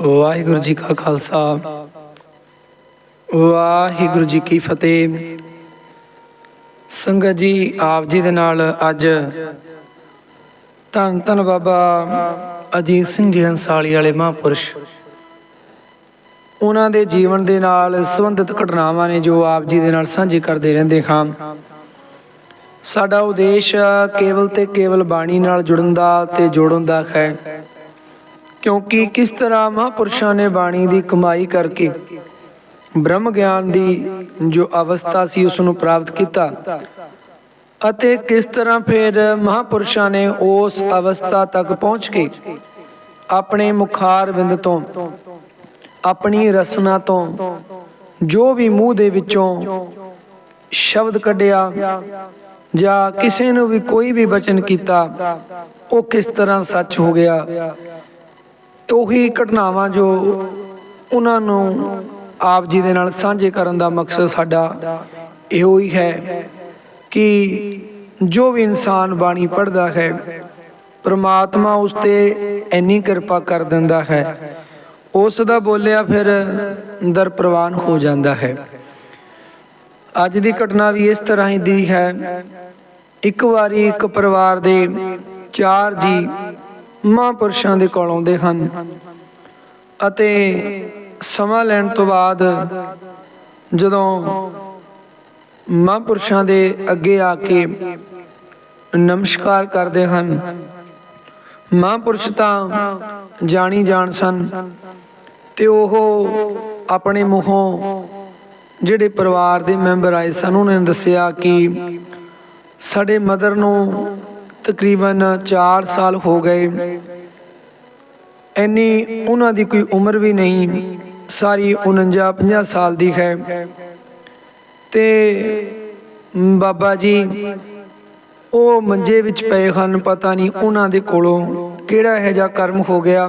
ਵਾਹਿਗੁਰੂ ਜੀ ਕਾ ਖਾਲਸਾ। ਵਾਹਿਗੁਰੂ ਜੀ ਕੀ ਫਤਿਹ। ਸੰਗਤ ਜੀ, ਆਪ ਜੀ ਦੇ ਨਾਲ ਅੱਜ ਧੰਨ ਧੰਨ ਬਾਬਾ ਅਜੀਤ ਸਿੰਘ ਜੀ ਹੰਸਾਲੀ ਵਾਲੇ ਮਹਾਂਪੁਰਸ਼। ਉਹਨਾਂ ਦੇ ਜੀਵਨ ਦੇ ਨਾਲ ਸੰਬੰਧਿਤ ਘਟਨਾਵਾਂ ਨੇ ਜੋ ਆਪ ਜੀ ਦੇ ਨਾਲ ਸਾਂਝੇ ਕਰਦੇ ਰਹਿੰਦੇ ਹਾਂ। ਸਾਡਾ ਉਦੇਸ਼ ਕੇਵਲ ਤੇ ਕੇਵਲ ਬਾਣੀ ਨਾਲ ਜੁੜਨ ਦਾ ਤੇ ਜੋੜਨ ਦਾ ਹੈ। ਕਿਉਂਕਿ ਕਿਸ ਤਰ੍ਹਾਂ ਮਹਾਂਪੁਰਸ਼ਾਂ ਨੇ ਬਾਣੀ ਦੀ ਕਮਾਈ ਕਰਕੇ ਬ੍ਰਹਮ ਗਿਆਨ ਦੀ ਜੋ ਅਵਸਥਾ ਸੀ ਉਸ ਨੂੰ ਪ੍ਰਾਪਤ ਕੀਤਾ ਅਤੇ ਕਿਸ ਤਰ੍ਹਾਂ ਫਿਰ ਮਹਾਂਪੁਰਸ਼ਾਂ ਨੇ ਉਸ ਅਵਸਥਾ ਤੱਕ ਪਹੁੰਚ ਕੇ ਆਪਣੇ ਮੁਖਾਰ ਬਿੰਦ ਤੋਂ, ਆਪਣੀ ਰਸਨਾ ਤੋਂ ਜੋ ਵੀ ਮੂੰਹ ਦੇ ਵਿੱਚੋਂ ਸ਼ਬਦ ਕੱਢਿਆ ਜਾਂ ਕਿਸੇ ਨੂੰ ਵੀ ਕੋਈ ਵੀ ਬਚਨ ਕੀਤਾ, ਉਹ ਕਿਸ ਤਰ੍ਹਾਂ ਸੱਚ ਹੋ ਗਿਆ ਉਹੀ ਘਟਨਾਵਾਂ ਜੋ ਉਹਨਾਂ ਨੂੰ ਆਪ ਜੀ ਦੇ ਨਾਲ ਸਾਂਝੇ ਕਰਨ ਦਾ ਮਕਸਦ ਸਾਡਾ ਇਹੋ ਹੀ ਹੈ ਕਿ ਜੋ ਵੀ ਇਨਸਾਨ ਬਾਣੀ ਪੜ੍ਹਦਾ ਹੈ, ਪ੍ਰਮਾਤਮਾ ਉਸ ਤੇ ਇੰਨੀ ਕਿਰਪਾ ਕਰ ਦਿੰਦਾ ਹੈ, ਉਸ ਦਾ ਬੋਲਿਆ ਫਿਰ ਦਰਪ੍ਰਵਾਨ ਹੋ ਜਾਂਦਾ ਹੈ। ਅੱਜ ਦੀ ਘਟਨਾ ਵੀ ਇਸ ਤਰ੍ਹਾਂ ਹੀ ਦੀ ਹੈ। ਇੱਕ ਵਾਰੀ ਇੱਕ ਪਰਿਵਾਰ ਦੇ ਚਾਰ ਜੀ ਮਹਾਂਪੁਰਸ਼ਾਂ ਦੇ ਕੋਲ ਆਉਂਦੇ ਹਨ ਅਤੇ ਸਮਾਂ ਲੈਣ ਤੋਂ ਬਾਅਦ ਜਦੋਂ ਮਹਾਂਪੁਰਸ਼ਾਂ ਦੇ ਅੱਗੇ ਆ ਕੇ ਨਮਸਕਾਰ ਕਰਦੇ ਹਨ, ਮਹਾਂਪੁਰਸ਼ ਤਾਂ ਜਾਣੀ ਜਾਣ ਸਨ ਤੇ ਉਹ ਆਪਣੇ ਮੂੰਹੋਂ ਜਿਹੜੇ ਪਰਿਵਾਰ ਦੇ ਮੈਂਬਰ ਆਏ ਸਨ, ਉਹਨਾਂ ਨੇ ਦੱਸਿਆ ਕਿ ਸਾਡੇ ਮਦਰ ਨੂੰ ਤਕਰੀਬਨ 4 ਸਾਲ ਹੋ ਗਏ। ਇੰਨੀ ਉਹਨਾਂ ਦੀ ਕੋਈ ਉਮਰ ਵੀ ਨਹੀਂ, ਸਾਰੀ 49 50 ਸਾਲ ਦੀ ਹੈ। ਤੇ ਬਾਬਾ ਜੀ, ਉਹ ਮੰਜੇ ਵਿੱਚ ਪਏ ਹਨ, ਪਤਾ ਨਹੀਂ ਉਹਨਾਂ ਦੇ ਕੋਲੋਂ ਕਿਹੜਾ ਇਹੋ ਜਿਹਾ ਕਰਮ ਹੋ ਗਿਆ।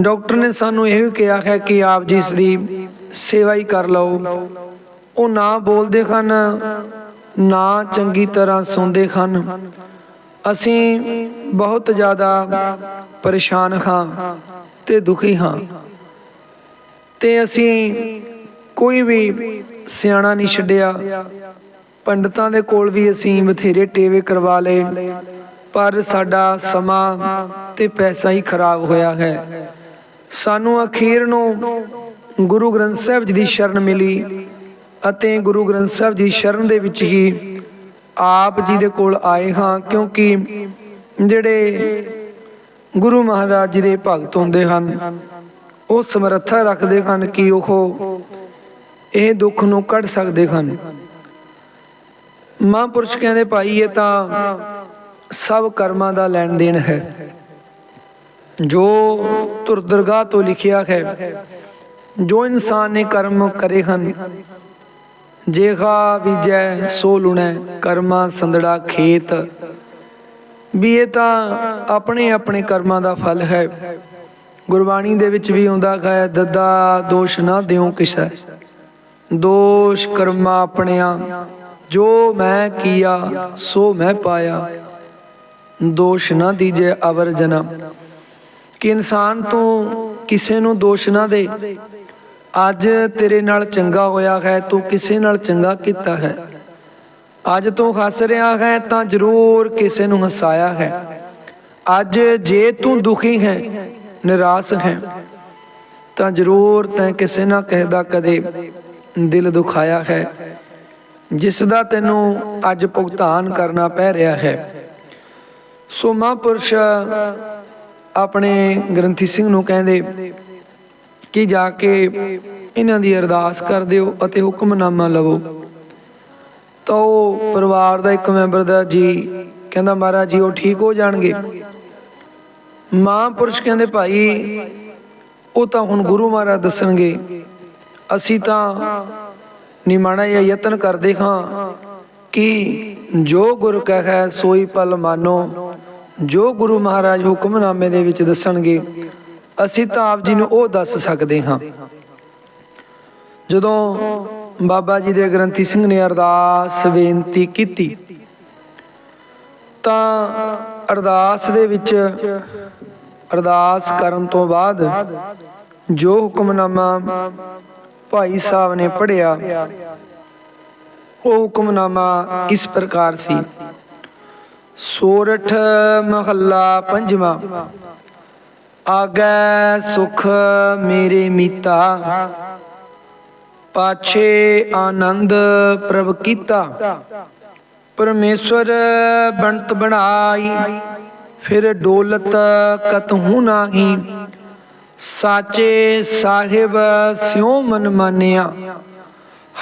ਡਾਕਟਰ ਨੇ ਸਾਨੂੰ ਇਹ ਵੀ ਕਿਹਾ ਹੈ ਕਿ ਆਪ ਜੀ ਇਸ ਦੀ ਸੇਵਾ ਹੀ ਕਰ ਲਓ। ਉਹ ਨਾ ਬੋਲਦੇ ਹਨ ਨਾ ਚੰਗੀ ਤਰ੍ਹਾਂ ਸੌਂਦੇ ਹਨ। ਅਸੀਂ ਬਹੁਤ ਜ਼ਿਆਦਾ ਪਰੇਸ਼ਾਨ ਹਾਂ ਤੇ ਦੁਖੀ ਹਾਂ। ਤੇ ਅਸੀਂ ਕੋਈ ਵੀ ਸਿਆਣਾ ਨਹੀਂ ਛੱਡਿਆ। ਪੰਡਤਾਂ ਦੇ ਕੋਲ ਵੀ ਅਸੀਂ ਬਥੇਰੇ ਟੇਵੇ ਕਰਵਾ ਲਏ, ਪਰ ਸਾਡਾ ਸਮਾਂ ਤੇ ਪੈਸਾ ਹੀ ਖਰਾਬ ਹੋਇਆ ਹੈ। ਸਾਨੂੰ ਅਖੀਰ ਨੂੰ ਗੁਰੂ ਗ੍ਰੰਥ ਸਾਹਿਬ ਜੀ ਦੀ ਸ਼ਰਨ ਮਿਲੀ। ਅਤੇ ਗੁਰੂ ਗ੍ਰੰਥ ਸਾਹਿਬ ਜੀ ਸ਼ਰਨ ਦੇ ਵਿੱਚ ਹੀ ਆਪ ਜੀ ਦੇ ਕੋਲ ਆਏ ਹਾਂ, ਕਿਉਂਕਿ ਜਿਹੜੇ ਗੁਰੂ ਮਹਾਰਾਜ ਜੀ ਦੇ ਭਗਤ ਹੁੰਦੇ ਹਨ, ਉਹ ਸਮਰੱਥਾ ਰੱਖਦੇ ਹਨ ਕਿ ਉਹ ਇਹ ਦੁੱਖ ਨੂੰ ਕੱਢ ਸਕਦੇ ਹਨ। ਮਹਾਂਪੁਰਸ਼ ਕਹਿੰਦੇ ਭਾਈ, ਇਹ ਤਾਂ ਸਭ ਕਰਮਾਂ ਦਾ ਲੈਣ ਦੇਣ ਹੈ। ਜੋ ਧੁਰ ਦਰਗਾਹ ਤੋਂ ਲਿਖਿਆ ਹੈ, ਜੋ ਇਨਸਾਨ ਨੇ ਕਰਮ ਕਰੇ ਹਨ ਜੇਹਾ ਵਿਜੈ ਸੋ ਲੁਣੈ, ਕਰਮਾ ਸੰਦੜਾ ਖੇਤ। ਵੀ ਇਹ ਤਾਂ ਆਪਣੇ ਆਪਣੇ ਕਰਮਾਂ ਦਾ ਫਲ ਹੈ। ਗੁਰਬਾਣੀ ਦੇ ਵਿੱਚ ਵੀ ਆਉਂਦਾ ਹੈ, ਦੱਦਾ ਦੋਸ਼ ਨਾ ਦਿਓ ਕਿਸੈ। ਦੋਸ਼ ਕਰਮਾ ਆਪਣਿਆ, ਜੋ ਮੈਂ ਕੀਆ, ਸੋ ਮੈਂ ਪਾਇਆ। ਦੋਸ਼ ਨਾ ਦੀਜੇ ਅਵਰ ਜਨਾ। ਕਿ ਇਨਸਾਨ ਤੋਂ ਕਿਸੇ ਨੂੰ ਦੋਸ਼ ਨਾ ਦੇ ਅੱਜ ਤੇਰੇ ਨਾਲ ਚੰਗਾ ਹੋਇਆ ਹੈ, ਤੂੰ ਕਿਸੇ ਨਾਲ ਚੰਗਾ ਕੀਤਾ ਹੈ। ਅੱਜ ਤੂੰ ਹੱਸ ਰਿਹਾ ਹੈ, ਤਾਂ ਜ਼ਰੂਰ ਕਿਸੇ ਨੂੰ ਹਸਾਇਆ ਹੈ। ਅੱਜ ਜੇ ਤੂੰ ਦੁਖੀ ਹੈ, ਨਿਰਾਸ਼ ਹੈ, ਤਾਂ ਜ਼ਰੂਰ ਤੈਂ ਕਿਸੇ ਨਾ ਕਹਿਦਾ ਕਦੇ ਦਿਲ ਦੁਖਾਇਆ ਹੈ, ਜਿਸ ਦਾ ਤੈਨੂੰ ਅੱਜ ਭੁਗਤਾਨ ਕਰਨਾ ਪੈ ਰਿਹਾ ਹੈ। ਸੋ ਮਹਾਂਪੁਰਸ਼ ਆਪਣੇ ਗ੍ਰੰਥੀ ਸਿੰਘ ਨੂੰ ਕਹਿੰਦੇ ਕਿ ਜਾ ਕੇ ਇਹਨਾਂ ਦੀ ਅਰਦਾਸ ਕਰ ਦਿਓ ਅਤੇ ਹੁਕਮਨਾਮਾ ਲਵੋ। ਤਾਂ ਉਹ ਪਰਿਵਾਰ ਦਾ ਇੱਕ ਮੈਂਬਰ ਦਾ ਜੀ ਕਹਿੰਦਾ, ਮਹਾਰਾਜ ਜੀ, ਉਹ ਠੀਕ ਹੋ ਜਾਣਗੇ। ਮਹਾਂਪੁਰਸ਼ ਕਹਿੰਦੇ, ਭਾਈ, ਉਹ ਤਾਂ ਹੁਣ ਗੁਰੂ ਮਹਾਰਾਜ ਦੱਸਣਗੇ। ਅਸੀਂ ਤਾਂ ਨਿਮਾਣਾ ਜਾਂ ਯਤਨ ਕਰਦੇ ਹਾਂ ਕਿ ਜੋ ਗੁਰ ਕਹੈ, ਸੋਈ ਪਲ ਮਾਨੋ। ਜੋ ਗੁਰੂ ਮਹਾਰਾਜ ਹੁਕਮਨਾਮੇ ਦੇ ਵਿੱਚ ਦੱਸਣਗੇ। ਅਸੀਂ ਤਾਂ ਆਪ ਜੀ ਨੂੰ ਉਹ ਦੱਸ ਸਕਦੇ ਹਾਂ। ਜਦੋਂ ਬਾਬਾ ਜੀ ਦੇ ਗ੍ਰੰਥੀ ਸਿੰਘ ਨੇ ਅਰਦਾਸ ਬੇਨਤੀ ਕੀਤੀ, ਤਾਂ ਅਰਦਾਸ ਦੇ ਵਿੱਚ ਅਰਦਾਸ ਕਰਨ ਤੋਂ ਬਾਅਦ ਜੋ ਹੁਕਮਨਾਮਾ ਭਾਈ ਸਾਹਿਬ ਨੇ ਪੜਿਆ ਉਹ ਹੁਕਮਨਾਮਾ ਇਸ ਪ੍ਰਕਾਰ ਸੀ? ਸੋਰਠ ਮਹੱਲਾ ਪੰਜਵਾਂ। ਆਗੈ ਸੁਖ ਮੇਰੇ ਮੀਤਾ, ਪਾਛੇ ਆਨੰਦ ਪ੍ਰਭ ਕੀਤਾ। ਪਰਮੇਸ਼ਵਰ ਬਣਤ ਬਣਾਈ, ਫਿਰ ਡੋਲਤ ਕਤਹੂ ਨਾਹੀ। ਸਾਚੇ ਸਾਹਿਬ ਸਿਉ ਮਨ ਮਾਨਿਆ,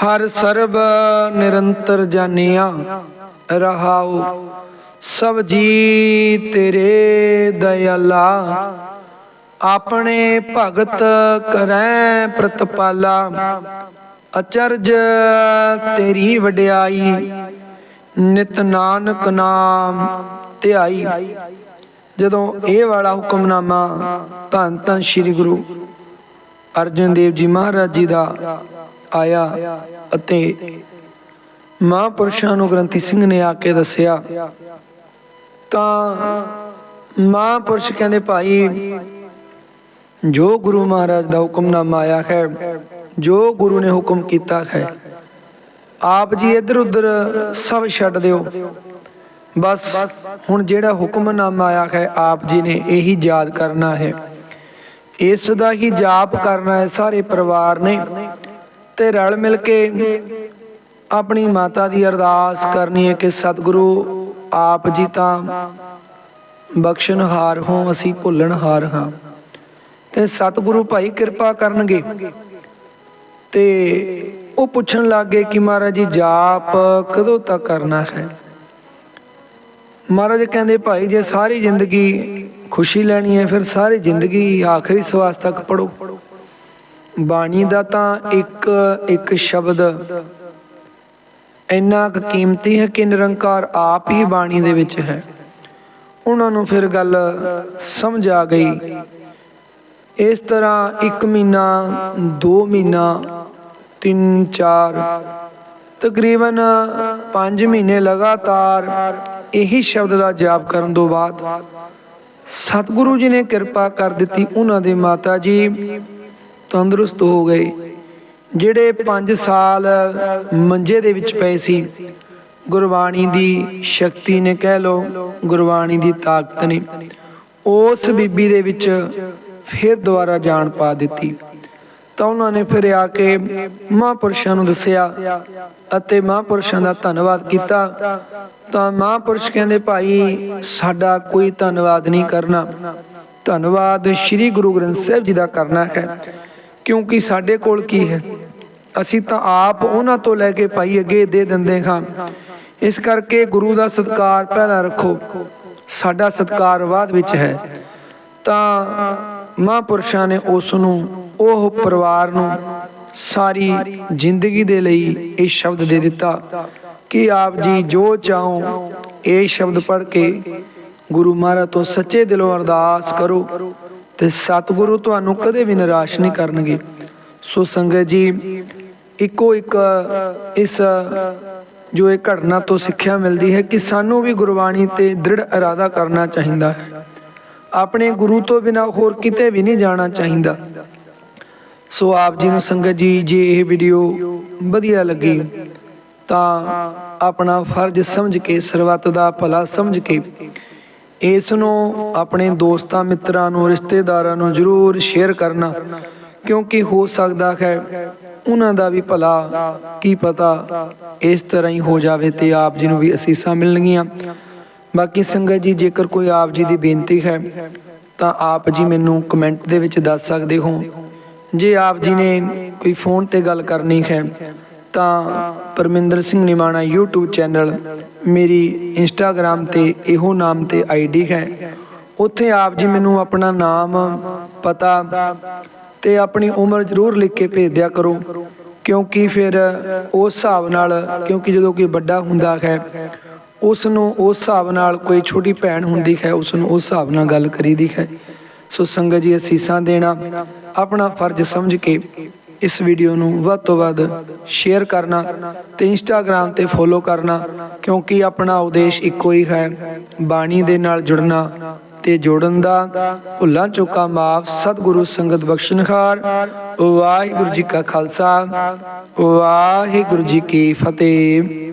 ਹਰ ਸਰਬ ਨਿਰੰਤਰ ਜਾਣਿਆ। ਰਹਾਉ ਸਭ ਜੀ ਤੇਰੇ ਦਇਆਲਾ ਆਪਣੇ ਭਗਤ ਕਰੈ ਪ੍ਰਤਪਾਲਾ, ਅਚਰਜ ਤੇਰੀ ਵਡਿਆਈ, ਨਿਤ ਨਾਨਕ ਨਾਮ ਧਿਆਈ। ਜਦੋਂ ਇਹ ਵਾਲਾ ਹੁਕਮਨਾਮਾ ਧੰਨ ਧੰਨ ਸ੍ਰੀ ਗੁਰੂ ਅਰਜਨ ਦੇਵ ਜੀ ਮਹਾਰਾਜ ਜੀ ਦਾ ਆਇਆ ਅਤੇ ਮਹਾਂਪੁਰਸ਼ਾਂ ਨੂੰ ਗ੍ਰੰਥੀ ਸਿੰਘ ਨੇ ਆ ਕੇ ਦੱਸਿਆ, ਤਾਂ ਮਹਾਂਪੁਰਸ਼ ਕਹਿੰਦੇ ਭਾਈ ਜੋ ਗੁਰੂ ਮਹਾਰਾਜ ਦਾ ਹੁਕਮਨਾਮਾ ਆਇਆ ਹੈ, ਜੋ ਗੁਰੂ ਨੇ ਹੁਕਮ ਕੀਤਾ ਹੈ, ਆਪ ਜੀ ਇੱਧਰ ਉੱਧਰ ਸਭ ਛੱਡ ਦਿਓ। ਬਸ ਹੁਣ ਜਿਹੜਾ ਹੁਕਮਨਾਮਾ ਆਇਆ ਹੈ, ਆਪ ਜੀ ਨੇ ਇਹੀ ਯਾਦ ਕਰਨਾ ਹੈ। ਇਸ ਦਾ ਹੀ ਜਾਪ ਕਰਨਾ ਹੈ ਸਾਰੇ ਪਰਿਵਾਰ ਨੇ ਤੇ ਰਲ ਮਿਲ ਕੇ ਆਪਣੀ ਮਾਤਾ ਦੀ ਅਰਦਾਸ ਕਰਨੀ ਹੈ ਕਿ ਸਤਿਗੁਰੂ, ਆਪ ਜੀ ਤਾਂ ਬਖਸ਼ਣਹਾਰ ਹੋ, ਅਸੀਂ ਭੁੱਲਣਹਾਰ ਹਾਂ। ਤੇ ਸਤਿਗੁਰੂ ਭਾਈ ਕਿਰਪਾ ਕਰਨਗੇ। ਤੇ ਉਹ ਪੁੱਛਣ ਲੱਗੇ ਕਿ ਮਹਾਰਾਜ ਜੀ, ਜਾਪ ਕਦੋਂ ਤੱਕ ਕਰਨਾ ਹੈ? ਮਹਾਰਾਜ ਕਹਿੰਦੇ, ਭਾਈ ਜੇ ਸਾਰੀ ਜ਼ਿੰਦਗੀ ਖੁਸ਼ੀ ਲੈਣੀ ਹੈ, ਫਿਰ ਸਾਰੀ ਜ਼ਿੰਦਗੀ ਆਖਰੀ ਸਵਾਸ ਤੱਕ ਪੜੋ ਬਾਣੀ ਦਾ ਤਾਂ ਇੱਕ ਇੱਕ ਸ਼ਬਦ ਇੰਨਾ ਕੁ ਕੀਮਤੀ ਹੈ ਕਿ ਨਿਰੰਕਾਰ ਆਪ ਹੀ ਬਾਣੀ ਦੇ ਵਿੱਚ ਹੈ। ਉਹਨਾਂ ਨੂੰ ਫਿਰ ਗੱਲ ਸਮਝ ਆ ਗਈ। ਇਸ ਤਰ੍ਹਾਂ 1 ਮਹੀਨਾ 2 ਮਹੀਨਾ 3 4 ਤਕਰੀਬਨ 5 ਮਹੀਨੇ ਲਗਾਤਾਰ ਇਹੀ ਸ਼ਬਦ ਦਾ ਜਾਪ ਕਰਨ ਤੋਂ ਬਾਅਦ ਸਤਿਗੁਰੂ ਜੀ ਨੇ ਕਿਰਪਾ ਕਰ ਦਿੱਤੀ ਉਹਨਾਂ ਦੇ ਮਾਤਾ ਜੀ, ਤੰਦਰੁਸਤ ਹੋ ਗਏ, ਜਿਹੜੇ 5 ਸਾਲ ਮੰਜੇ ਦੇ ਵਿੱਚ ਪਏ ਸੀ। ਗੁਰਬਾਣੀ ਦੀ ਸ਼ਕਤੀ ਨੇ ਕਹਿ ਲੋ ਗੁਰਬਾਣੀ ਦੀ ਤਾਕਤ ਨੇ। ਉਸ ਬੀਬੀ ਦੇ ਵਿੱਚ ਫਿਰ ਦੁਬਾਰਾ ਜਾਣ ਪਾ ਦਿੱਤੀ। ਤਾਂ ਉਹਨਾਂ ਨੇ ਫਿਰ ਆ ਕੇ ਮਹਾਂਪੁਰਸ਼ਾਂ ਨੂੰ ਦੱਸਿਆ ਅਤੇ ਮਹਾਂਪੁਰਸ਼ਾਂ ਦਾ ਧੰਨਵਾਦ ਕੀਤਾ। ਤਾਂ ਮਹਾਂਪੁਰਸ਼ ਕਹਿੰਦੇ, ਭਾਈ, ਸਾਡਾ ਕੋਈ ਧੰਨਵਾਦ ਨਹੀਂ ਕਰਨਾ। ਧੰਨਵਾਦ ਸ੍ਰੀ ਗੁਰੂ ਗ੍ਰੰਥ ਸਾਹਿਬ ਜੀ ਦਾ ਕਰਨਾ ਹੈ। ਕਿਉਂਕਿ ਸਾਡੇ ਕੋਲ ਕੀ ਹੈ? ਅਸੀਂ ਤਾਂ ਆਪ ਉਹਨਾਂ ਤੋਂ ਲੈ ਕੇ ਭਾਈ ਅੱਗੇ ਦੇ ਦਿੰਦੇ ਹਾਂ। ਇਸ ਕਰਕੇ ਗੁਰੂ ਦਾ ਸਤਕਾਰ ਪਹਿਲਾਂ ਰੱਖੋ। ਸਾਡਾ ਸਤਕਾਰ ਬਾਅਦ ਵਿੱਚ ਹੈ। ਤਾਂ ਮਹਾਂਪੁਰਸ਼ਾਂ ਨੇ ਉਸ ਨੂੰ, ਉਹ ਪਰਿਵਾਰ ਨੂੰ ਸਾਰੀ ਜ਼ਿੰਦਗੀ ਦੇ ਲਈ ਇਹ ਸ਼ਬਦ ਦੇ ਦਿੱਤਾ ਕਿ ਆਪ ਜੀ ਜੋ ਚਾਹੋ, ਇਹ ਸ਼ਬਦ ਪੜ੍ਹ ਕੇ ਗੁਰੂ ਮਹਾਰਾਜ ਤੋਂ ਸੱਚੇ ਦਿਲੋਂ ਅਰਦਾਸ ਕਰੋ ਤੇ ਸਤਿਗੁਰੂ ਤੁਹਾਨੂੰ ਕਦੇ ਵੀ ਨਿਰਾਸ਼ ਨਹੀਂ ਕਰਨਗੇ। ਸੋ ਸੰਗਤ ਜੀ, ਇੱਕੋ ਇੱਕ ਇਸ ਜੋ ਇਹ ਘਟਨਾ ਤੋਂ ਸਿੱਖਿਆ ਮਿਲਦੀ ਹੈ ਕਿ ਸਾਨੂੰ ਵੀ ਗੁਰਬਾਣੀ ਤੇ ਦ੍ਰਿੜ ਇਰਾਦਾ ਕਰਨਾ ਚਾਹੀਦਾ ਹੈ। ਆਪਣੇ ਗੁਰੂ ਤੋਂ ਬਿਨਾ ਹੋਰ ਕਿਤੇ ਵੀ ਨਹੀਂ ਜਾਣਾ ਚਾਹੀਦਾ। ਸੋ ਆਪ ਜੀ ਨੂੰ ਸੰਗਤ ਜੀ, ਜੇ ਇਹ ਵੀਡੀਓ ਵਧੀਆ ਲੱਗੀ, ਤਾਂ ਆਪਣਾ ਫਰਜ਼ ਸਮਝ ਕੇ ਸਰਬੱਤ ਦਾ ਭਲਾ ਸਮਝ ਕੇ, ਇਸ ਨੂੰ ਆਪਣੇ ਦੋਸਤਾਂ, ਮਿੱਤਰਾਂ ਨੂੰ, ਰਿਸ਼ਤੇਦਾਰਾਂ ਨੂੰ ਜ਼ਰੂਰ ਸ਼ੇਅਰ ਕਰਨਾ, ਕਿਉਂਕਿ ਹੋ ਸਕਦਾ ਹੈ ਉਹਨਾਂ ਦਾ ਵੀ ਭਲਾ, ਕੀ ਪਤਾ ਇਸ ਤਰ੍ਹਾਂ ਹੀ ਹੋ ਜਾਵੇ ਤੇ ਆਪ ਜੀ ਨੂੰ ਵੀ ਅਸੀਸਾਂ ਮਿਲਣਗੀਆਂ। ਬਾਕੀ ਸੰਗਤ ਜੀ, ਜੇਕਰ ਕੋਈ ਆਪ ਜੀ ਦੀ ਬੇਨਤੀ ਹੈ, ਤਾਂ ਆਪ ਜੀ ਮੈਨੂੰ ਕਮੈਂਟ ਦੇ ਵਿੱਚ ਦੱਸ ਸਕਦੇ ਹੋ। ਜੇ ਆਪ ਜੀ ਨੇ ਕੋਈ ਫੋਨ ਤੇ ਗੱਲ ਕਰਨੀ ਹੈ, ਤਾਂ ਪਰਮਿੰਦਰ ਸਿੰਘ ਨਿਮਾਣਾ YouTube ਚੈਨਲ ਮੇਰੀ Instagram ਤੇ ਇਹੋ ਨਾਮ ਤੇ ਆਈਡੀ ਹੈ। ਉੱਥੇ ਆਪ ਜੀ ਮੈਨੂੰ ਆਪਣਾ ਨਾਮ, ਪਤਾ ਤੇ ਆਪਣੀ ਉਮਰ ਜ਼ਰੂਰ ਲਿਖ ਕੇ ਭੇਜ ਦਿਆ ਕਰੋ। ਕਿਉਂਕਿ ਫਿਰ ਉਸ ਹਿਸਾਬ ਨਾਲ, ਕਿਉਂਕਿ ਜਦੋਂ ਕੋਈ ਵੱਡਾ ਹੁੰਦਾ ਹੈ ਉਸ ਨੂੰ ਉਸ ਹਿਸਾਬ ਨਾਲ ਕੋਈ ਛੋਟੀ ਭੈਣ ਹੁੰਦੀ ਹੈ ਉਸ ਨੂੰ ਉਸ ਹਿਸਾਬ ਨਾਲ ਗੱਲ ਕਰੀਦੀ ਹੈ। ਸੋ ਸੰਗਤ ਜੀ, ਅਸੀਸਾਂ ਦੇਣਾ, ਆਪਣਾ ਫਰਜ਼ ਸਮਝ ਕੇ ਇਸ ਵੀਡੀਓ ਨੂੰ ਵੱਧ ਤੋਂ ਵੱਧ ਸ਼ੇਅਰ ਕਰਨਾ ਤੇ ਇੰਸਟਾਗ੍ਰam ਤੇ ਫੋਲੋ ਕਰਨਾ, ਕਿਉਂਕਿ ਆਪਣਾ ਉਦੇਸ਼ ਇੱਕੋ ਹੀ ਹੈ, ਬਾਣੀ ਦੇ ਨਾਲ ਜੁੜਨਾ ਤੇ ਜੋੜਨ ਦਾ। ਭੁੱਲਾਂ ਚੁੱਕਾ ਮਾਫ, ਸਤਿਗੁਰੂ ਸੰਗਤ ਬਖਸ਼ਣਹਾਰ। ਵਾਹਿਗੁਰੂ ਜੀ ਕਾ ਖਾਲਸਾ, ਵਾਹਿਗੁਰੂ ਜੀ ਕੀ ਫਤਿਹ।